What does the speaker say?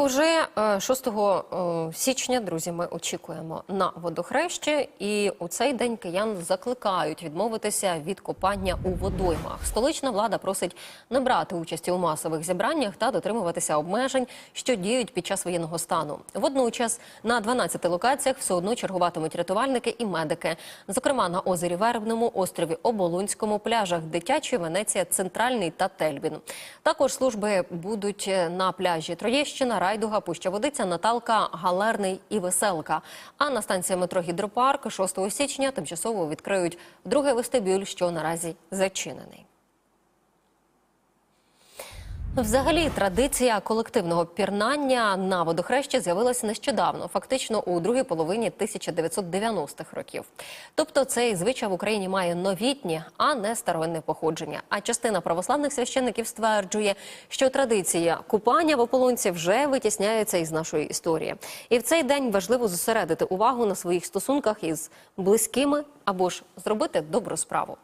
Уже е, 6 е, січня, друзі, ми очікуємо на водохрещі, і у цей день киян закликають відмовитися від купання у водоймах. Столична влада просить не брати участі у масових зібраннях та дотримуватися обмежень, що діють під час воєнного стану. Водночас на 12 локаціях все одно чергуватимуть рятувальники і медики. Зокрема, на озері Вербному, острові Оболонському, пляжах Дитячий, Венеція, Центральний та Тельбін. Також служби будуть на пляжі Троєщина, Райдуга, Пуща Водиця, Наталка, Галерний і Веселка. А на станції метро Гідропарк 6 січня тимчасово відкриють другий вестибюль, що наразі зачинений. Взагалі, традиція колективного пірнання на водохрещі з'явилася нещодавно, фактично у другій половині 1990-х років. Тобто цей звичай в Україні має новітнє, а не старовинне походження. А частина православних священників стверджує, що традиція купання в ополонці вже витісняється із нашої історії. І в цей день важливо зосередити увагу на своїх стосунках із близькими або ж зробити добру справу.